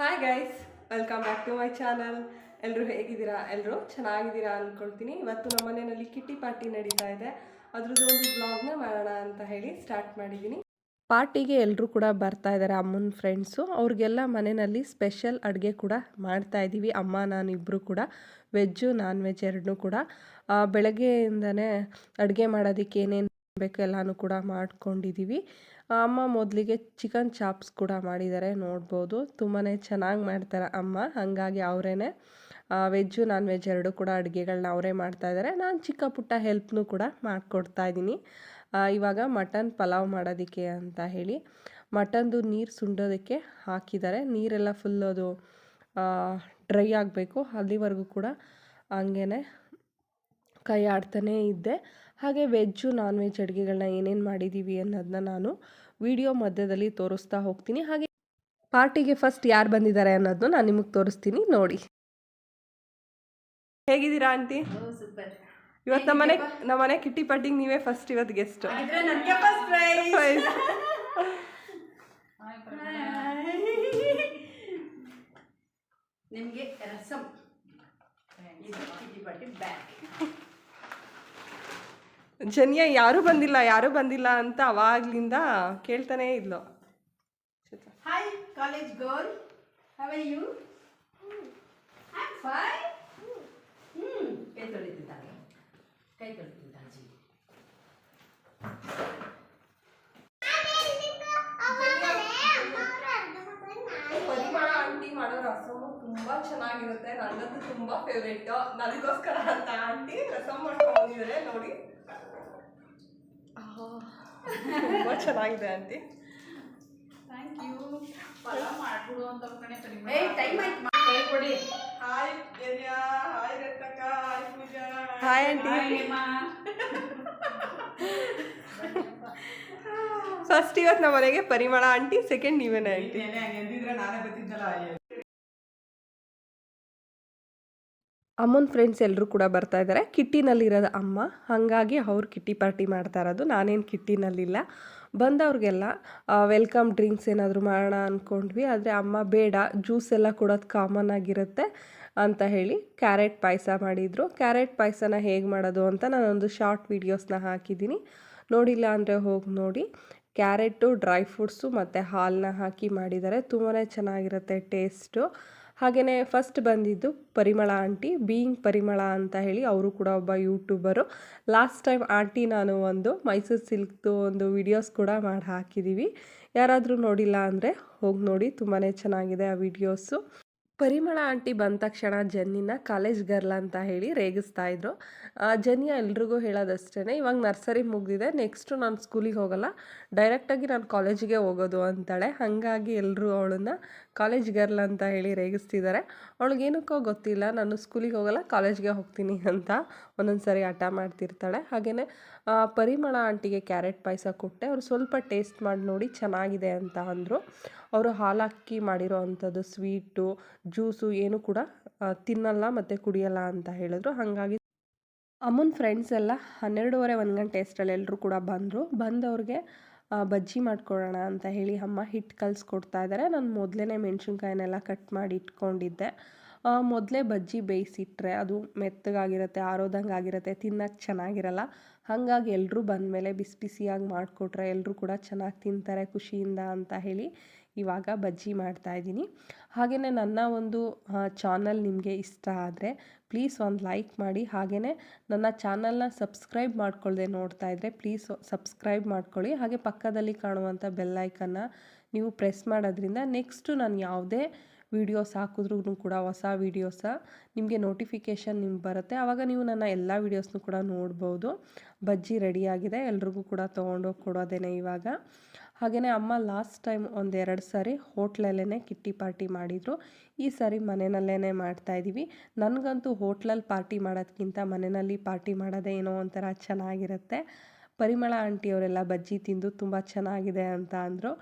Hi guys welcome back to my channel ಎಲ್ಲರೂ ಹೇಗಿದ್ದೀರಾ? ಎಲ್ಲರೂ ಚೆನ್ನಾಗಿದ್ದೀರಾ ಅಂದ್ಕೊಳ್ತೀನಿ ಇವತ್ತು ನಮ್ಮ ಮನೆಯಲ್ಲಿ ಕಿಟ್ಟಿ ಪಾರ್ಟಿ ನಡೀತಾ ಇದೆ. ಅದ್ರದ್ದು ಒಂದು ಬ್ಲಾಗ್ನ ಮಾಡೋಣ ಅಂತ ಹೇಳಿ ಸ್ಟಾರ್ಟ್ ಮಾಡಿದ್ದೀನಿ. ಪಾರ್ಟಿಗೆ ಎಲ್ಲರೂ ಕೂಡ ಬರ್ತಾ ಇದ್ದಾರೆ, ಅಮ್ಮನ ಫ್ರೆಂಡ್ಸು ಅವ್ರಿಗೆಲ್ಲ ಮನೆಯಲ್ಲಿ ಸ್ಪೆಷಲ್ ಅಡುಗೆ ಕೂಡ ಮಾಡ್ತಾ ಇದ್ದೀವಿ. ಅಮ್ಮ, ನಾನು ಇಬ್ಬರು ಕೂಡ. ವೆಜ್ಜು ನಾನ್ ವೆಜ್ ಎರಡನ್ನೂ ಕೂಡ. ಬೆಳಗ್ಗೆಯಿಂದನೇ ಅಡುಗೆ ಮಾಡೋದಕ್ಕೆ ಏನೇನು ಬೇಕು ಎಲ್ಲನೂ ಕೂಡ ಮಾಡ್ಕೊಂಡಿದ್ದೀವಿ ಅಮ್ಮ ಮೊದಲಿಗೆ ಚಿಕನ್ ಚಾಪ್ಸ್ ಕೂಡ ಮಾಡಿದ್ದಾರೆ ನೋಡ್ಬೋದು. ತುಂಬಾ ಚೆನ್ನಾಗಿ ಮಾಡ್ತಾರೆ ಅಮ್ಮ, ಹಾಗಾಗಿ ಅವರೇ ವೆಜ್ಜು ನಾನ್ ವೆಜ್ ಎರಡು ಕೂಡ ಅಡುಗೆಗಳನ್ನ ಅವರೇ ಮಾಡ್ತಾ ಇದ್ದಾರೆ ನಾನು ಚಿಕ್ಕ ಪುಟ್ಟ ಹೆಲ್ಪ್ನೂ ಕೂಡ ಮಾಡಿಕೊಡ್ತಾ ಇದ್ದೀನಿ ಇವಾಗ ಮಟನ್ ಪಲಾವ್ ಮಾಡೋದಕ್ಕೆ ಅಂತ ಹೇಳಿ. ಮಟನ್ದು ನೀರು ಸುಂಡೋದಕ್ಕೆ ಹಾಕಿದ್ದಾರೆ ನೀರೆಲ್ಲ ಫುಲ್ ಅದು ಡ್ರೈ ಆಗಬೇಕು. ಅಲ್ಲಿವರೆಗೂ ಕೂಡ ಹಂಗೇ ಕೈ ಆಡ್ತಾನೇ ಇದ್ದೆ. ಹಾಗೆ ವೆಜ್ಜು ನಾನ್ ವೆಜ್ ಅಡುಗೆಗಳನ್ನ ಏನೇನು ಮಾಡಿದ್ದೀವಿ ಅನ್ನೋದನ್ನ ನಾನು ವಿಡಿಯೋ ಮಧ್ಯದಲ್ಲಿ ತೋರಿಸ್ತಾ ಹೋಗ್ತೀನಿ. ಹಾಗೆ ಪಾರ್ಟಿಗೆ ಫಸ್ಟ್ ಯಾರು ಬಂದಿದ್ದಾರೆ ಅನ್ನೋದನ್ನ ನಾನು ನಿಮಗೆ ತೋರಿಸ್ತೀನಿ ನೋಡಿ. ಹೇಗಿದ್ದೀರಾ ಆಂಟಿ? ಇವತ್ತು ನಮ್ಮನೆ ನಮ್ಮನೆ ಕಿಟ್ಟಿ ಪಾರ್ಟಿಗೆ ನೀವೇ ಫಸ್ಟ್ ಇವತ್ತು ಗೆಸ್ಟ್ ನಿಮಗೆ ರಸಂ. ಇದು ಪಟ್ಟಿ ಪಾಟಿ ಬ್ಯಾಗ್ ಜನ್ಯ ಯಾರೂ ಬಂದಿಲ್ಲ ಯಾರೂ ಬಂದಿಲ್ಲ ಅಂತ ಅವಾಗ್ಲಿಂದ ಕೇಳ್ತಾನೇ ಇದ್ಲು. Hi college girl how are you I am fine hmm ಕೈ ತೊಳಿತಿದ್ದಾಳೆ ಕೈ ತೊಳಿತಿದ್ದಾಳೆ ಜಿ. ಪರಿಮಳ ಆಂಟಿ ಮಾಡೋ ರಸಮು ತುಂಬಾ ಚೆನ್ನಾಗಿರುತ್ತೆ. ನನ್ನದು ತುಂಬಾ ಫೇವ್ರೇಟ್ ನನಗೋಸ್ಕರ ಅಂತ ಆಂಟಿ ರಸಮ್ ಮಾಡ್ಕೊಂಡು ಬಂದಿದ್ದಾರೆ ನೋಡಿ. ತುಂಬಾ ಚೆನ್ನಾಗಿದೆ ಆಂಟಿ. ಥ್ಯಾಂಕ್ ಯು ಪಲಾವ್ ಮಾಡ್ಬಿಡು ಅಂತ ಕಣೆ ಏಯ್ ಟೈಮ್ ಆಯ್ತು. ಕೈ ಕೊಡಿ. Hi hi Ratnakka hi Pooja. Hi aunty. First ಇವತ್ತು ನಮ್ಮ ಮನೆಗೆ ಪರಿಮಳ ಆಂಟಿ. ಸೆಕೆಂಡ್ ನೀವೇನೇ ಆಂಟಿ. ಅಮ್ಮನ ಫ್ರೆಂಡ್ಸ್ ಎಲ್ಲರೂ ಕೂಡ ಬರ್ತಾ ಇದ್ದಾರೆ ಕಿಟ್ಟಿನಲ್ಲಿರೋದು ಅಮ್ಮ, ಹಾಗಾಗಿ ಅವ್ರು ಕಿಟ್ಟಿ ಪಾರ್ಟಿ ಮಾಡ್ತಾ ಇರೋದು. ನಾನೇನು ಕಿಟ್ಟಿನಲ್ಲಿಲ್ಲ. ಬಂದವ್ರಿಗೆಲ್ಲ ವೆಲ್ಕಮ್ ಡ್ರಿಂಕ್ಸ್ ಏನಾದರೂ ಮಾಡೋಣ ಅಂದ್ಕೊಂಡ್ವಿ ಆದರೆ ಅಮ್ಮ, ಬೇಡ ಜ್ಯೂಸ್ ಎಲ್ಲ ಕೊಡೋದು ಕಾಮನ್ ಆಗಿರುತ್ತೆ ಅಂತ ಹೇಳಿ ಕ್ಯಾರೆಟ್ ಪಾಯಸ ಮಾಡಿದರು. ಕ್ಯಾರೆಟ್ ಪಾಯಸನ ಹೇಗೆ ಮಾಡೋದು ಅಂತ ನಾನೊಂದು ಶಾರ್ಟ್ ವೀಡಿಯೋಸ್ನ ಹಾಕಿದ್ದೀನಿ. ನೋಡಿಲ್ಲ ಅಂದರೆ ಹೋಗಿ ನೋಡಿ. ಕ್ಯಾರೆಟು ಡ್ರೈ ಫ್ರೂಟ್ಸು ಮತ್ತು ಹಾಲನ್ನ ಹಾಕಿ ಮಾಡಿದ್ದಾರೆ. ತುಂಬಾ ಚೆನ್ನಾಗಿರುತ್ತೆ ಟೇಸ್ಟು ಹಾಗೆಯೇ ಫಸ್ಟ್ ಬಂದಿದ್ದು ಪರಿಮಳ ಆಂಟಿ ಬೀಯಿಂಗ್ ಪರಿಮಳ ಅಂತ ಹೇಳಿ ಅವರು ಕೂಡ ಒಬ್ಬ ಯೂಟ್ಯೂಬರು ಲಾಸ್ಟ್ ಟೈಮ್ ಆಂಟಿ ನಾನು ಒಂದು ಮೈಸೂರು ಸಿಲ್ಕ್ದು ಒಂದು ವಿಡಿಯೋಸ್ ಕೂಡ ಮಾಡಿ ಹಾಕಿದ್ದೀವಿ ಯಾರಾದರೂ ನೋಡಿಲ್ಲ ಅಂದರೆ ಹೋಗಿ ನೋಡಿ ತುಂಬಾ ಚೆನ್ನಾಗಿದೆ ಆ ವಿಡಿಯೋಸು ಪರಿಮಳ ಆಂಟಿ ಬಂದ ತಕ್ಷಣ ಜನ್ನಿನ ಕಾಲೇಜ್ ಗರ್ಲ್ ಅಂತ ಹೇಳಿ ರೇಗಿಸ್ತಾ ಇದ್ರು. ಜನ್ನಿ ಎಲ್ರಿಗೂ ಹೇಳೋದಷ್ಟೇ ಇವಾಗ ನರ್ಸರಿ ಮುಗಿದಿದೆ, ನೆಕ್ಸ್ಟು ನಾನು ಸ್ಕೂಲಿಗೆ ಹೋಗಲ್ಲ ಡೈರೆಕ್ಟಾಗಿ ನಾನು ಕಾಲೇಜಿಗೆ ಹೋಗೋದು ಅಂತಾಳೆ. ಹಾಗಾಗಿ ಎಲ್ಲರೂ ಅವಳನ್ನ ಕಾಲೇಜ್ ಗರ್ಲ್ ಅಂತ ಹೇಳಿ ರೇಗಿಸ್ತಿದ್ದಾರೆ ಅವಳಿಗೇನಕ್ಕೋ ಗೊತ್ತಿಲ್ಲ, ನಾನು ಸ್ಕೂಲಿಗೆ ಹೋಗಲ್ಲ, ಕಾಲೇಜ್ಗೆ ಹೋಗ್ತೀನಿ ಅಂತ ಒಂದೊಂದು ಸರಿ ಹಠ ಮಾಡ್ತಿರ್ತಾಳೆ. ಹಾಗೆಯೇ ಪರಿಮಳ ಆಂಟಿಗೆ ಕ್ಯಾರೆಟ್ ಪಾಯಸ ಕೊಟ್ಟೆ, ಅವ್ರು ಸ್ವಲ್ಪ ಟೇಸ್ಟ್ ಮಾಡಿ ನೋಡಿ ಚೆನ್ನಾಗಿದೆ ಅಂತ ಅಂದರು. ಅವರು ಹಾಲಾಕಿ ಮಾಡಿರೋ ಅಂಥದ್ದು ಸ್ವೀಟು ಜ್ಯೂಸು ಏನು ಕೂಡ ತಿನ್ನಲ್ಲ ಮತ್ತು ಕುಡಿಯಲ್ಲ ಅಂತ ಹೇಳಿದ್ರು. ಹಾಗಾಗಿ ಅಮ್ಮನ ಫ್ರೆಂಡ್ಸ್ ಎಲ್ಲ ಹನ್ನೆರಡೂವರೆ, ಒಂದು ಗಂಟೆ ಅಷ್ಟರಲ್ಲಿ ಎಲ್ಲರೂ ಕೂಡ ಬಂದರು. ಬಂದವ್ರಿಗೆ ಬಜ್ಜಿ ಮಾಡ್ಕೊಡೋಣ ಅಂತ ಹೇಳಿ ಅಮ್ಮ ಹಿಟ್ಟು ಕಲಿಸ್ಕೊಡ್ತಾ ಇದ್ದಾರೆ ನಾನು ಮೊದಲೇ ಮೆಣಸಿನ್ಕಾಯಿನೆಲ್ಲ ಕಟ್ ಮಾಡಿ ಇಟ್ಕೊಂಡಿದ್ದೆ. ಮೊದಲೇ ಬಜ್ಜಿ ಬೇಯಿಸಿಟ್ರೆ ಅದು ಮೆತ್ತಗಾಗಿರುತ್ತೆ ಆರೋದಂಗೆ ಆಗಿರುತ್ತೆ ತಿನ್ನಕ್ಕೆ ಚೆನ್ನಾಗಿರಲ್ಲ. ಹಾಗಾಗಿ ಎಲ್ಲರೂ ಬಂದಮೇಲೆ ಬಿಸಿ ಬಿಸಿಯಾಗಿ ಮಾಡಿಕೊಟ್ರೆ ಎಲ್ಲರೂ ಕೂಡ ಚೆನ್ನಾಗಿ ತಿಂತಾರೆ ಖುಷಿಯಿಂದ ಅಂತ ಹೇಳಿ ಇವಾಗ ಬಜ್ಜಿ ಮಾಡ್ತಾ ಇದ್ದೀನಿ. ಹಾಗೆಯೇ ನನ್ನ ಒಂದು ಚಾನಲ್ ನಿಮಗೆ ಇಷ್ಟ ಆದರೆ ಪ್ಲೀಸ್ ಒಂದು ಲೈಕ್ ಮಾಡಿ. ಹಾಗೆಯೇ ನನ್ನ ಚಾನಲ್ನ ಸಬ್ಸ್ಕ್ರೈಬ್ ಮಾಡ್ಕೊಳ್ಳದೆ ನೋಡ್ತಾ ಇದ್ದರೆ ಪ್ಲೀಸ್ ಸಬ್ಸ್ಕ್ರೈಬ್ ಮಾಡ್ಕೊಳ್ಳಿ. ಹಾಗೆ ಪಕ್ಕದಲ್ಲಿ ಕಾಣುವಂಥ ಬೆಲ್ಲೈಕನ್ನ ನೀವು ಪ್ರೆಸ್ ಮಾಡೋದ್ರಿಂದ ನೆಕ್ಸ್ಟು ನಾನು ಯಾವುದೇ ವೀಡಿಯೋಸ್ ಹಾಕಿದ್ರೂ ಕೂಡ ಹೊಸ ವೀಡಿಯೋಸ ನಿಮಗೆ ನೋಟಿಫಿಕೇಷನ್ ನಿಮ್ಗೆ ಬರುತ್ತೆ. ಆವಾಗ ನೀವು ನನ್ನ ಎಲ್ಲ ವೀಡಿಯೋಸ್ನು ಕೂಡ ನೋಡ್ಬೋದು. ಬಜ್ಜಿ ರೆಡಿಯಾಗಿದೆ ಎಲ್ರಿಗೂ ಕೂಡ ತೊಗೊಂಡೋಗಿ ಕೊಡೋದೇನೆ ಇವಾಗ. ಹಾಗೆಯೇ ಅಮ್ಮ ಲಾಸ್ಟ್ ಟೈಮ್ ಒಂದೆರಡು ಸಾರಿ ಹೋಟ್ಲಲ್ಲೇ ಕಿಟ್ಟಿ ಪಾರ್ಟಿ ಮಾಡಿದರು. ಈ ಸಾರಿ ಮನೆಯಲ್ಲೇ ಮಾಡ್ತಾಯಿದ್ದೀವಿ ನನಗಂತೂ ಹೋಟ್ಲಲ್ಲಿ ಪಾರ್ಟಿ ಮಾಡೋದಕ್ಕಿಂತ ಮನೆಯಲ್ಲಿ ಪಾರ್ಟಿ ಮಾಡೋದೇ ಏನೋ ಒಂಥರ ಚೆನ್ನಾಗಿರುತ್ತೆ. ಪರಿಮಳ ಆಂಟಿಯವರೆಲ್ಲ ಬಜ್ಜಿ ತಿಂದು ತುಂಬ ಚೆನ್ನಾಗಿದೆ ಅಂತ ಅಂದರು.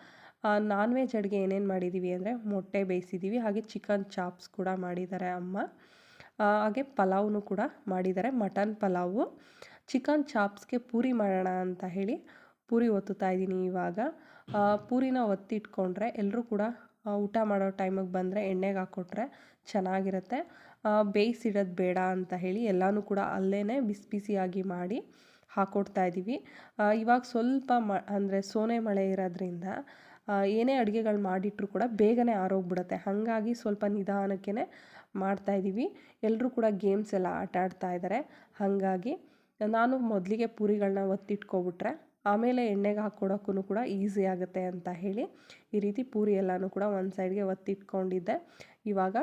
ನಾನ್ ವೆಜ್ ಅಡುಗೆ ಏನೇನು ಮಾಡಿದ್ದೀವಿ ಅಂದರೆ ಮೊಟ್ಟೆ ಬೇಯಿಸಿದ್ದೀವಿ ಹಾಗೆ ಚಿಕನ್ ಚಾಪ್ಸ್ ಕೂಡ ಮಾಡಿದ್ದಾರೆ ಅಮ್ಮ. ಹಾಗೆ ಪಲಾವ್ನು ಕೂಡ ಮಾಡಿದ್ದಾರೆ ಮಟನ್ ಪಲಾವು. ಚಿಕನ್ ಚಾಪ್ಸ್ಗೆ ಪೂರಿ ಮಾಡೋಣ ಅಂತ ಹೇಳಿ ಪೂರಿ ಒತ್ತುತ್ತಾ ಇದ್ದೀನಿ ಇವಾಗ. ಪೂರಿನ ಒತ್ತಿಟ್ಕೊಂಡ್ರೆ ಎಲ್ಲರೂ ಕೂಡ ಊಟ ಮಾಡೋ ಟೈಮಿಗೆ ಬಂದರೆ ಎಣ್ಣೆಗೆ ಹಾಕ್ಕೊಟ್ರೆ ಚೆನ್ನಾಗಿರುತ್ತೆ. ಬೇಯಿಸಿಡೋದು ಬೇಡ ಅಂತ ಹೇಳಿ ಎಲ್ಲನೂ ಕೂಡ ಅಲ್ಲೇ ಬಿಸಿ ಬಿಸಿಯಾಗಿ ಮಾಡಿ ಹಾಕ್ಕೊಡ್ತಾ ಇದ್ದೀವಿ ಇವಾಗ ಸ್ವಲ್ಪ ಮ, ಅಂದರೆ ಸೋನೆ ಮಳೆ ಇರೋದ್ರಿಂದ ಏನೇ ಅಡುಗೆಗಳು ಮಾಡಿಟ್ರೂ ಕೂಡ ಬೇಗನೆ ಆರೋಗ್ಬಿಡುತ್ತೆ. ಹಾಗಾಗಿ ಸ್ವಲ್ಪ ನಿಧಾನಕ್ಕೆ ಮಾಡ್ತಾಯಿದ್ದೀವಿ ಎಲ್ಲರೂ ಕೂಡ ಗೇಮ್ಸ್ ಎಲ್ಲ ಆಟ ಆಡ್ತಾ ಇದ್ದಾರೆ ಹಾಗಾಗಿ ನಾನು ಮೊದಲಿಗೆ ಪೂರಿಗಳನ್ನ ಒತ್ತಿಟ್ಕೊಬಿಟ್ರೆ ಆಮೇಲೆ ಎಣ್ಣೆಗೆ ಹಾಕ್ಕೊಡೋಕ್ಕೂ ಕೂಡ ಈಸಿ ಆಗುತ್ತೆ ಅಂತ ಹೇಳಿ ಈ ರೀತಿ ಪೂರಿ ಎಲ್ಲನೂ ಕೂಡ ಒಂದು ಸೈಡ್ಗೆ ಒತ್ತಿಟ್ಕೊಂಡಿದ್ದೆ. ಇವಾಗ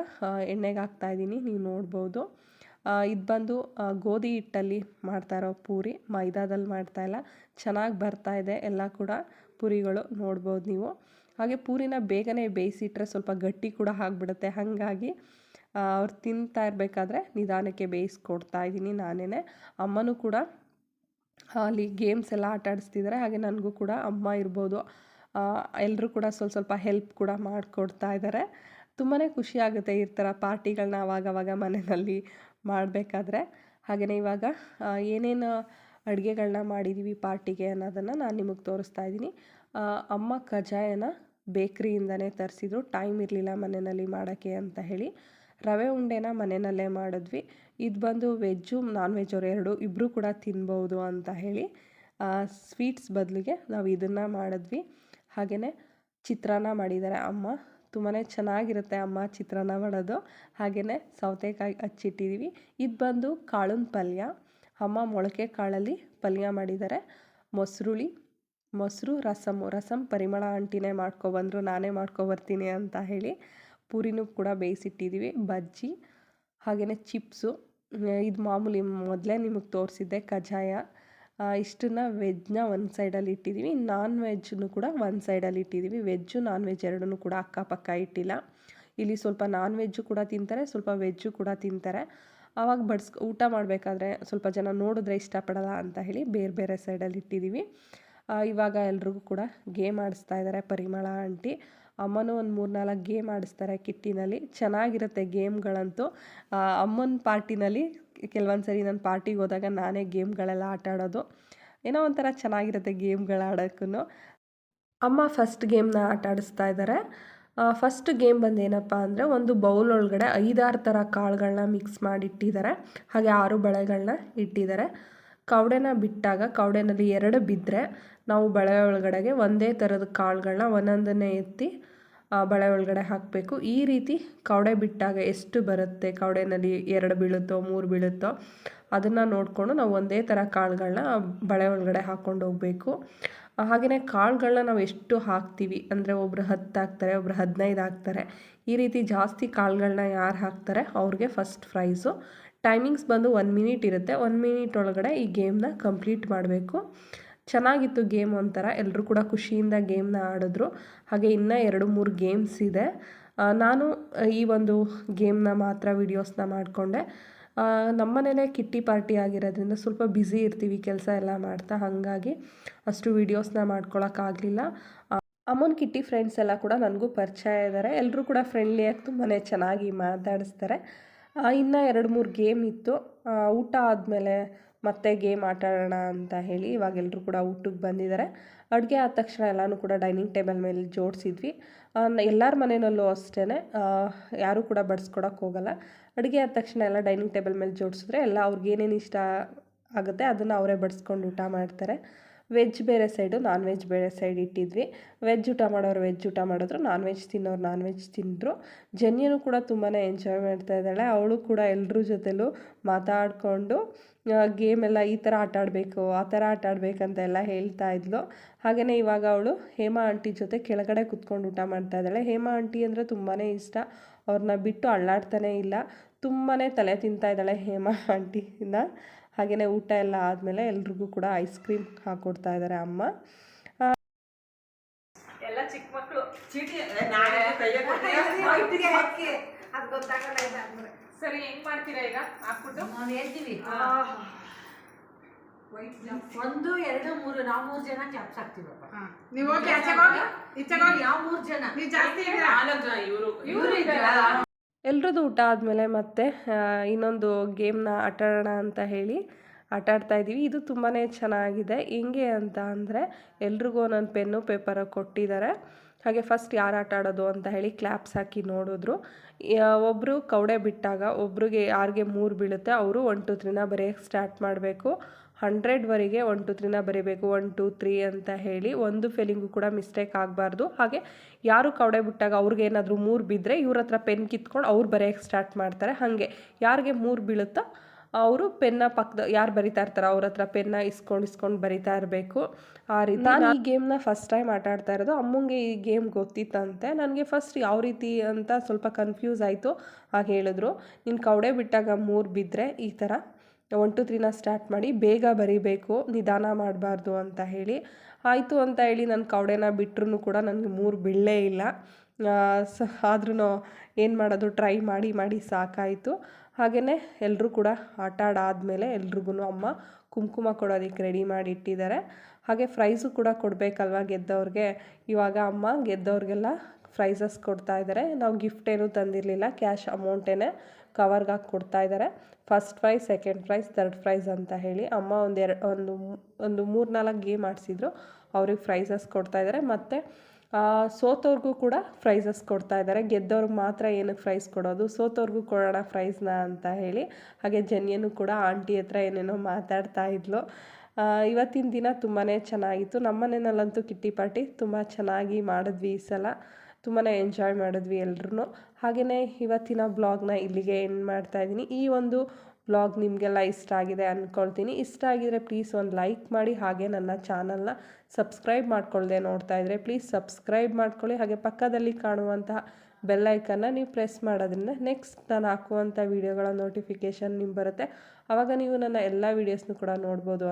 ಎಣ್ಣೆಗೆ ಎಣ್ಣೆಗೆ ಹಾಕ್ತಾಯಿದ್ದೀನಿ ನೀವು ನೋಡ್ಬೋದು. ಇದು ಬಂದು ಗೋಧಿ ಹಿಟ್ಟಲ್ಲಿ ಮಾಡ್ತಾ ಇರೋ ಪೂರಿ ಮೈದಾದಲ್ಲಿ ಮಾಡ್ತಾಯಿಲ್ಲ ಚೆನ್ನಾಗಿ ಬರ್ತಾ ಇದೆ. ಎಲ್ಲ ಕೂಡ ಪೂರಿಗಳು ನೋಡ್ಬೋದು ನೀವು. ಹಾಗೆ ಪೂರಿನ ಬೇಗನೆ ಬೇಯಿಸಿಟ್ರೆ ಸ್ವಲ್ಪ ಗಟ್ಟಿ ಕೂಡ ಆಗಿಬಿಡುತ್ತೆ. ಹಾಗಾಗಿ ಅವ್ರು ತಿಂತಾ ಇರಬೇಕಾದ್ರೆ ನಿಧಾನಕ್ಕೆ ಬೇಯಿಸ್ಕೊಡ್ತಾ ಇದ್ದೀನಿ ನಾನೇ ಅಮ್ಮನೂ ಕೂಡ ಅಲ್ಲಿ ಗೇಮ್ಸ್ ಎಲ್ಲ ಆಟ ಆಡಿಸ್ತಿದ್ದಾರೆ ಹಾಗೆ ನನಗೂ ಕೂಡ ಅಮ್ಮ ಇರ್ಬೋದು. ಎಲ್ಲರೂ ಕೂಡ ಸ್ವಲ್ಪ ಸ್ವಲ್ಪ ಹೆಲ್ಪ್ ಕೂಡ ಮಾಡಿಕೊಡ್ತಾ ಇದ್ದಾರೆ ತುಂಬಾ ಖುಷಿಯಾಗುತ್ತೆ ಈ ಥರ ಪಾರ್ಟಿಗಳನ್ನ ಆವಾಗವಾಗ ಮನೆಯಲ್ಲಿ ಮಾಡಬೇಕಾದ್ರೆ. ಹಾಗೆಯೇ ಇವಾಗ ಏನೇನು ಅಡುಗೆಗಳನ್ನ ಮಾಡಿದ್ದೀವಿ ಪಾರ್ಟಿಗೆ ಅನ್ನೋದನ್ನು ನಾನು ನಿಮಗೆ ತೋರಿಸ್ತಾ ಇದ್ದೀನಿ. ಅಮ್ಮ ಕಜಾಯನ ಬೇಕ್ರಿಯಿಂದನೇ ತರಿಸಿದ್ರು. ಟೈಮ್ ಇರಲಿಲ್ಲ ಮನೆಯಲ್ಲಿ ಮಾಡೋಕ್ಕೆ ಅಂತ ಹೇಳಿ. ರವೆ ಉಂಡೆನ ಮನೆಯಲ್ಲೇ ಮಾಡಿದ್ವಿ. ಇದು ಬಂದು ವೆಜ್ಜು ನಾನ್ ವೆಜ್ ಅವರು ಎರಡು ಇಬ್ಬರೂ ಕೂಡ ತಿನ್ಬೋದು ಅಂತ ಹೇಳಿ ಸ್ವೀಟ್ಸ್ ಬದಲಿಗೆ ನಾವು ಇದನ್ನು ಮಾಡಿದ್ವಿ. ಹಾಗೆಯೇ ಚಿತ್ರಾನ್ನ ಮಾಡಿದ್ದಾರೆ ಅಮ್ಮ. ತುಂಬಾ ಚೆನ್ನಾಗಿರುತ್ತೆ ಅಮ್ಮ ಚಿತ್ರಾನ್ನ ಮಾಡೋದು. ಹಾಗೆಯೇ ಸೌತೆಕಾಯಿ ಹಚ್ಚಿಟ್ಟಿದ್ದೀವಿ ಇದು ಬಂದು ಕಾಳಿನ ಪಲ್ಯ. ಅಮ್ಮ ಮೊಳಕೆ ಕಾಳಲ್ಲಿ ಪಲ್ಯ ಮಾಡಿದ್ದಾರೆ ಮೊಸರುಳಿ ಮೊಸರು ರಸಮ್ಮು ರಸಮ್ ಪರಿಮಳ ಆಂಟಿನೇ ಮಾಡ್ಕೊಬಂದರು ನಾನೇ ಮಾಡ್ಕೊಬರ್ತೀನಿ ಅಂತ ಹೇಳಿ ಪೂರಿನೂ ಕೂಡ ಬೇಯಿಸಿಟ್ಟಿದ್ದೀವಿ ಬಜ್ಜಿ ಹಾಗೆಯೇ ಚಿಪ್ಸು ಇದು ಮಾಮೂಲಿ ಮೊದಲೇ ನಿಮಗೆ ತೋರಿಸಿದ್ದೆ ಕಜ್ಜಾಯ. ಇಷ್ಟನ್ನು ವೆಜ್ನ ಒಂದು ಸೈಡಲ್ಲಿ ಇಟ್ಟಿದ್ದೀವಿ ನಾನ್ ವೆಜ್ನು ಕೂಡ ಒಂದು ಸೈಡಲ್ಲಿ ಇಟ್ಟಿದ್ದೀವಿ ವೆಜ್ಜು ನಾನ್ ವೆಜ್ ಎರಡನ್ನೂ ಕೂಡ ಅಕ್ಕಪಕ್ಕ ಇಟ್ಟಿಲ್ಲ. ಇಲ್ಲಿ ಸ್ವಲ್ಪ ನಾನ್ ವೆಜ್ಜು ಕೂಡ ತಿಂತಾರೆ, ಸ್ವಲ್ಪ ವೆಜ್ಜು ಕೂಡ ತಿಂತಾರೆ. ಆವಾಗ ಬಡ್ಸ್ ಊಟ ಮಾಡಬೇಕಾದ್ರೆ ಸ್ವಲ್ಪ ಜನ ನೋಡಿದ್ರೆ ಇಷ್ಟಪಡಲ್ಲ ಅಂತ ಹೇಳಿ ಬೇರೆ ಬೇರೆ ಸೈಡಲ್ಲಿ ಇಟ್ಟಿದ್ದೀವಿ. ಇವಾಗ ಎಲ್ರಿಗೂ ಕೂಡ ಗೇಮ್ ಆಡಿಸ್ತಾ ಇದ್ದಾರೆ ಪರಿಮಳ ಆಂಟಿ. ಅಮ್ಮನೂ ಒಂದು ಮೂರು ನಾಲ್ಕು ಗೇಮ್ ಆಡಿಸ್ತಾರೆ ಕಿಟ್ಟಿನಲ್ಲಿ. ಚೆನ್ನಾಗಿರುತ್ತೆ ಗೇಮ್ಗಳಂತೂ. ಅಮ್ಮನ ಪಾರ್ಟಿನಲ್ಲಿ ಕೆಲವೊಂದು ಸರಿ ನನ್ನ ಪಾರ್ಟಿಗೆ ಹೋದಾಗ ನಾನೇ ಗೇಮ್ಗಳೆಲ್ಲ ಆಟ ಆಡೋದು. ಏನೋ ಒಂಥರ ಚೆನ್ನಾಗಿರುತ್ತೆ ಗೇಮ್ಗಳು ಆಡೋಕ್ಕೂ ಅಮ್ಮ ಫಸ್ಟ್ ಗೇಮ್ನ ಆಟ ಆಡಿಸ್ತಾ ಇದ್ದಾರೆ. ಫಸ್ಟ್ ಗೇಮ್ ಬಂದೇನಪ್ಪ ಅಂದರೆ ಒಂದು ಬೌಲ್ ಒಳಗಡೆ ಐದಾರು ಥರ ಕಾಳುಗಳನ್ನ ಮಿಕ್ಸ್ ಮಾಡಿ ಇಟ್ಟಿದ್ದಾರೆ ಹಾಗೆ ಆರು ಬಳೆಗಳನ್ನ ಇಟ್ಟಿದ್ದಾರೆ ಕವಡೆನ ಬಿಟ್ಟಾಗ ಕವಡೆನಲ್ಲಿ ಎರಡು ಬಿದ್ದರೆ ನಾವು ಬಳೆ ಒಳಗಡೆಗೆ ಒಂದೇ ಥರದ ಕಾಳುಗಳನ್ನ ಒಂದೊಂದನ್ನೇ ಎತ್ತಿ ಬಳೆ ಒಳಗಡೆ ಹಾಕಬೇಕು. ಈ ರೀತಿ ಕವಡೆ ಬಿಟ್ಟಾಗ ಎಷ್ಟು ಬರುತ್ತೆ ಕವಡೆನಲ್ಲಿ ಎರಡು ಬೀಳುತ್ತೋ, ಮೂರು ಬೀಳುತ್ತೋ, ಅದನ್ನು ನೋಡಿಕೊಂಡು ನಾವು ಒಂದೇ ಥರ ಕಾಳುಗಳನ್ನ ಬಳೆ ಒಳಗಡೆ ಹಾಕ್ಕೊಂಡು ಹೋಗಬೇಕು. ಹಾಗೆಯೇ ಕಾಳುಗಳನ್ನ ನಾವು ಎಷ್ಟು ಹಾಕ್ತೀವಿ? ಅಂದರೆ ಒಬ್ಬರು ಹತ್ತು ಹಾಕ್ತಾರೆ, ಒಬ್ರು ಹದಿನೈದು ಹಾಕ್ತಾರೆ. ಈ ರೀತಿ ಜಾಸ್ತಿ ಕಾಳುಗಳನ್ನ ಯಾರು ಹಾಕ್ತಾರೆ? ಅವ್ರಿಗೆ ಫಸ್ಟ್ ಪ್ರೈಸು ಟೈಮಿಂಗ್ಸ್ ಬಂದು ಒನ್ ಮಿನಿಟ್ ಇರುತ್ತೆ. ಒನ್ ಮಿನಿಟ್ ಒಳಗಡೆ ಈ ಗೇಮ್ನ ಕಂಪ್ಲೀಟ್ ಮಾಡಬೇಕು. ಚೆನ್ನಾಗಿತ್ತು ಗೇಮ್ ಒಂಥರ. ಎಲ್ಲರೂ ಕೂಡ ಖುಷಿಯಿಂದ ಗೇಮ್ನ ಆಡಿದ್ರು. ಹಾಗೆ ಇನ್ನೂ ಎರಡು ಮೂರು ಗೇಮ್ಸ್ ಇದೆ. ನಾನು ಈ ಒಂದು ಗೇಮ್ನ ಮಾತ್ರ ವೀಡಿಯೋಸ್ನ ಮಾಡಿಕೊಂಡೆ. ನಮ್ಮನೇಲೆ ಕಿಟ್ಟಿ ಪಾರ್ಟಿ ಆಗಿರೋದ್ರಿಂದ ಸ್ವಲ್ಪ ಬ್ಯುಸಿ ಇರ್ತೀವಿ ಕೆಲಸ ಎಲ್ಲ ಮಾಡ್ತಾ. ಹಾಗಾಗಿ ಅಷ್ಟು ವೀಡಿಯೋಸ್ನ ಮಾಡ್ಕೊಳಕ್ಕಾಗಲಿಲ್ಲ. ಅಮ್ಮನ ಕಿಟ್ಟಿ ಫ್ರೆಂಡ್ಸ್ ಎಲ್ಲ ಕೂಡ ನನಗೂ ಪರಿಚಯ ಇದ್ದಾರೆ ಎಲ್ಲರೂ ಕೂಡ ಫ್ರೆಂಡ್ಲಿಯಾಗಿ ತುಂಬಾ ಚೆನ್ನಾಗಿ ಮಾತಾಡಿಸ್ತಾರೆ. ಇನ್ನು ಎರಡು ಮೂರು ಗೇಮ್ ಇತ್ತು. ಊಟ ಆದಮೇಲೆ ಮತ್ತೆ ಗೇಮ್ ಆಟ ಆಡೋಣ ಅಂತ ಹೇಳಿ ಇವಾಗ ಎಲ್ಲರೂ ಕೂಡ ಊಟಕ್ಕೆ ಬಂದಿದ್ದಾರೆ. ಅಡುಗೆ ಆದ ತಕ್ಷಣ ಎಲ್ಲನೂ ಕೂಡ ಡೈನಿಂಗ್ ಟೇಬಲ್ ಮೇಲೆ ಜೋಡಿಸಿದ್ವಿ. ಎಲ್ಲರ ಮನೆಯಲ್ಲೂ ಅಷ್ಟೇ ಯಾರೂ ಕೂಡ ಬಡಿಸ್ಕೊಡಕ್ಕೆ ಹೋಗಲ್ಲ. ಅಡುಗೆ ಆದ ತಕ್ಷಣ ಎಲ್ಲ ಡೈನಿಂಗ್ ಟೇಬಲ್ ಮೇಲೆ ಜೋಡಿಸಿದ್ರೆ ಎಲ್ಲ ಅವ್ರಿಗೆ ಏನೇನು ಇಷ್ಟ ಆಗುತ್ತೆ ಅದನ್ನು ಅವರೇ ಬಡಿಸ್ಕೊಂಡು ಊಟ ಮಾಡ್ತಾರೆ. ವೆಜ್ ಬೇರೆ ಸೈಡು ನಾನ್ ವೆಜ್ ಬೇರೆ ಸೈಡ್ ಇಟ್ಟಿದ್ವಿ. ವೆಜ್ ಊಟ ಮಾಡೋರು ವೆಜ್ ಊಟ ಮಾಡಿದ್ರು ನಾನ್ ವೆಜ್ ತಿನ್ನೋರು ನಾನ್ ವೆಜ್ ತಿಂದರು. ಜನ್ಯನು ಕೂಡ ತುಂಬಾ ಎಂಜಾಯ್ ಮಾಡ್ತಾ ಇದ್ದಾಳೆ. ಅವಳು ಕೂಡ ಎಲ್ಲರ ಜೊತೆಲೂ ಮಾತಾಡಿಕೊಂಡು ಗೇಮ್ ಎಲ್ಲ ಈ ಥರ ಆಟ ಆಡಬೇಕು, ಆ ಥರ ಆಟ ಆಡಬೇಕಂತ ಎಲ್ಲ ಹೇಳ್ತಾ ಇದ್ಲು. ಹಾಗೆಯೇ ಇವಾಗ ಅವಳು ಹೇಮಾ ಆಂಟಿ ಜೊತೆ ಕೆಳಗಡೆ ಕುತ್ಕೊಂಡು ಊಟ ಮಾಡ್ತಾ ಇದ್ದಾಳೆ. ಹೇಮಾ ಆಂಟಿ ಅಂದರೆ ತುಂಬಾ ಇಷ್ಟ. ಅವ್ರನ್ನ ಬಿಟ್ಟು ಅಳ್ಳಾಡ್ತಾನೇ ಇಲ್ಲ. ತುಂಬಾ ತಲೆ ತಿಂತಾ ಇದ್ದಾಳೆ ಹೇಮಾ ಆಂಟಿನ. ಹಾಗೆಯೇ ಊಟ ಎಲ್ಲ ಆದಮೇಲೆ ಎಲ್ರಿಗೂ ಕೂಡ ಐಸ್ ಕ್ರೀಮ್ ಹಾಕ್ಕೊಡ್ತಾ ಇದ್ದಾರೆ ಅಮ್ಮ. ಎಲ್ಲ ಚಿಕ್ಕ ಮಕ್ಕಳು ಚೀಟಿ ಅದು ಗೊತ್ತಾಗಲ್ಲ ಇದಾದ್ಮೇಲೆ ಸರಿ ಹೆಂಗ್ ಮಾಡ್ತೀರಾ ಈಗ? ಹಾಕ್ಬಿಟ್ಟು? ನಾವು ಹೇಳ್ತೀವಿ ಒಂದು ಎರಡು ಮೂರು ನಾವು ಮೂರು ಜನ ಕ್ಯಾಪ್ಸ್ ಹಾಕ್ತೀವಪ್ಪ. ನೀವು ಹೋಗಿ ಆಚೆಗೆ ಹೋಗಿ? ಈಚೆಗೆ ಹೋಗಿ? ಯಾವ ಮೂರು ಜನ? ನೀವು ಜಾಸ್ತಿ ಇವರು ಇದ್ದಾರೆ? ಇದ್ದಾರಾ. ಎಲ್ರದ್ದು ಊಟ ಆದಮೇಲೆ ಮತ್ತೆ ಇನ್ನೊಂದು ಗೇಮ್ನ ಆಟ ಆಡೋಣ ಅಂತ ಹೇಳಿ ಆಟ ಆಡ್ತಾ ಇದ್ದೀವಿ. ಇದು ತುಂಬಾ ಚೆನ್ನಾಗಿದೆ. ಹೆಂಗೆ ಅಂತ ಅಂದರೆ, ಎಲ್ರಿಗೂ ಒಂದೊಂದು ಪೆನ್ನು, ಪೇಪರ ಕೊಟ್ಟಿದ್ದಾರೆ. ಹಾಗೆ ಫಸ್ಟ್ ಯಾರು ಆಟ ಆಡೋದು ಅಂತ ಹೇಳಿ ಕ್ಲ್ಯಾಪ್ಸ್ ಹಾಕಿ ನೋಡಿದ್ರು. ಒಬ್ಬರು ಕೌಡೆ ಬಿಟ್ಟಾಗ, ಒಬ್ರಿಗೆ ಯಾರಿಗೆ ಮೂರು ಬೀಳುತ್ತೆ, ಅವರು ಒನ್ ಟು ತ್ರೀನ ಬರೆಯೋಕ್ಕೆ ಸ್ಟಾರ್ಟ್ ಮಾಡಬೇಕು. ಹಂಡ್ರೆಡ್ವರೆಗೆ ಒನ್ ಟು ತ್ರೀನ ಬರೀಬೇಕು. ಒನ್ ಟು ತ್ರೀ ಅಂತ ಹೇಳಿ ಒಂದು ಫೆಲಿಂಗು ಕೂಡ ಮಿಸ್ಟೇಕ್ ಆಗಬಾರ್ದು. ಹಾಗೆ ಯಾರು ಕವಡೆ ಬಿಟ್ಟಾಗ ಅವ್ರಿಗೆ ಏನಾದರೂ ಮೂರು ಬಿದ್ದರೆ ಇವ್ರ ಹತ್ರ ಪೆನ್ ಕಿತ್ಕೊಂಡು ಅವ್ರು ಬರೆಯೋಕ್ಕೆ ಸ್ಟಾರ್ಟ್ ಮಾಡ್ತಾರೆ. ಹಾಗೆ ಯಾರಿಗೆ ಮೂರು ಬೀಳುತ್ತೋ ಅವರು ಪೆನ್ನ ಪಕ್ಕದ ಯಾರು ಬರಿತಾ ಇರ್ತಾರೋ ಅವ್ರ ಹತ್ರ ಪೆನ್ನ ಇಸ್ಕೊಂಡು ಇಸ್ಕೊಂಡು ಬರಿತಾ ಇರಬೇಕು. ಆ ರೀತಿ ನಾನು ಈ ಗೇಮ್ನ ಫಸ್ಟ್ ಟೈಮ್ ಆಟ ಆಡ್ತಾ ಇರೋದು. ಅಮ್ಮಂಗೆ ಈ ಗೇಮ್ ಗೊತ್ತಿತ್ತಂತೆ. ನನಗೆ ಫಸ್ಟ್ ಯಾವ ರೀತಿ ಅಂತ ಸ್ವಲ್ಪ ಕನ್ಫ್ಯೂಸ್ ಆಯಿತು. ಹಾಗೆ ಹೇಳಿದ್ರು. ನೀನು ಕವಡೆ ಬಿಟ್ಟಾಗ ಮೂರು ಬಿದ್ದರೆ ಈ ಥರ ಒನ್ ಟು ತ್ರೀನ ಸ್ಟಾರ್ಟ್ ಮಾಡಿ ಬೇಗ ಬರಿಬೇಕು, ನಿಧಾನ ಮಾಡಬಾರ್ದು ಅಂತ ಹೇಳಿ. ಆಯಿತು ಅಂತ ಹೇಳಿ ನಾನು ಕವಡೆನ ಬಿಟ್ಟರು ಕೂಡ ನನಗೆ ಮೂರು ಬೀಳಲೇ ಇಲ್ಲ. ಸ ಆದ್ರೂ ಏನು ಮಾಡೋದು ಟ್ರೈ ಮಾಡಿ ಮಾಡಿ ಸಾಕಾಯಿತು. ಹಾಗೆಯೇ ಎಲ್ಲರೂ ಕೂಡ ಆಟ ಆಡಾದಮೇಲೆ ಎಲ್ರಿಗೂ ಅಮ್ಮ ಕುಂಕುಮ ಕೊಡೋದಕ್ಕೆ ರೆಡಿ ಮಾಡಿ ಇಟ್ಟಿದ್ದಾರೆ. ಹಾಗೆ ಪ್ರೈಸು ಕೂಡ ಕೊಡಬೇಕಲ್ವ ಗೆದ್ದವ್ರಿಗೆ? ಇವಾಗ ಅಮ್ಮ ಗೆದ್ದವ್ರಿಗೆಲ್ಲ ಪ್ರೈಸಸ್ ಕೊಡ್ತಾ ಇದ್ದಾರೆ. ನಾವು ಗಿಫ್ಟ್ ಏನೂ ತಂದಿರಲಿಲ್ಲ. ಕ್ಯಾಶ್ ಅಮೌಂಟೇನೆ ಕವರ್ಗೆ ಹಾಕಿ ಕೊಡ್ತಾ ಇದ್ದಾರೆ. First prize second prize third prize ಅಂತ ಹೇಳಿ ಅಮ್ಮ ಒಂದು ಎರಡು, ಒಂದು ಒಂದು ಮೂರು ನಾಲ್ಕು ಗೇಮ್ ಆಡಿಸಿದ್ರು ಅವ್ರಿಗೆ ಪ್ರೈಸಸ್ ಕೊಡ್ತಾ ಇದ್ದಾರೆ. ಮತ್ತು ಸೋತವ್ರಿಗೂ ಕೂಡ ಪ್ರೈಸಸ್ ಕೊಡ್ತಾ ಇದ್ದಾರೆ. ಗೆದ್ದವ್ರಿಗೆ ಮಾತ್ರ ಏನಕ್ಕೆ ಪ್ರೈಸ್ ಕೊಡೋದು? ಸೋತವ್ರಿಗೂ ಕೊಡೋಣ ಪ್ರೈಸ್ನ ಅಂತ ಹೇಳಿ. ಹಾಗೆ ಜನ್ಯನು ಕೂಡ ಆಂಟಿ ಹತ್ರ ಏನೇನೋ ಮಾತಾಡ್ತಾ ಇದ್ಲು. ಇವತ್ತಿನ ದಿನ ತುಂಬಾ ಚೆನ್ನಾಗಿತ್ತು. ನಮ್ಮ ಮನೆಯಲ್ಲಂತೂ ಕಿಟ್ಟಿ ಪಾರ್ಟಿ ತುಂಬ ಚೆನ್ನಾಗಿ ಮಾಡಿದ್ವಿ ಈ ಸಲ. ತುಂಬಾ ಎಂಜಾಯ್ ಮಾಡಿದ್ವಿ ಎಲ್ರೂ ಹಾಗೆಯೇ ಇವತ್ತಿನ ಬ್ಲಾಗ್ನ ಇಲ್ಲಿಗೆ ಎಂಡ್ ಮಾಡ್ತಾ ಇದ್ದೀನಿ. ಈ ಒಂದು ಬ್ಲಾಗ್ ನಿಮಗೆಲ್ಲ ಇಷ್ಟ ಆಗಿದೆ ಅಂದ್ಕೊಳ್ತೀನಿ ಇಷ್ಟ ಆಗಿದರೆ ಪ್ಲೀಸ್ ಒಂದು ಲೈಕ್ ಮಾಡಿ, ಹಾಗೆ ನನ್ನ ಚಾನಲ್ನ ಸಬ್ಸ್ಕ್ರೈಬ್ ಮಾಡ್ಕೊಳ್ಳದೆ ನೋಡ್ತಾ ಇದ್ದರೆ ಪ್ಲೀಸ್ ಸಬ್ಸ್ಕ್ರೈಬ್ ಮಾಡ್ಕೊಳ್ಳಿ. ಹಾಗೆ ಪಕ್ಕದಲ್ಲಿ ಕಾಣುವಂತಹ ಬೆಲ್ಲೈಕನ್ನ ನೀವು ಪ್ರೆಸ್ ಮಾಡೋದ್ರಿಂದ ನೆಕ್ಸ್ಟ್ ನಾನು ಹಾಕುವಂಥ ವೀಡಿಯೋಗಳ ನೋಟಿಫಿಕೇಷನ್ ನಿಮ್ಗೆ ಬರುತ್ತೆ. ಆವಾಗ ನೀವು ನನ್ನ ಎಲ್ಲ ವೀಡಿಯೋಸ್ನು ಕೂಡ ನೋಡ್ಬೋದು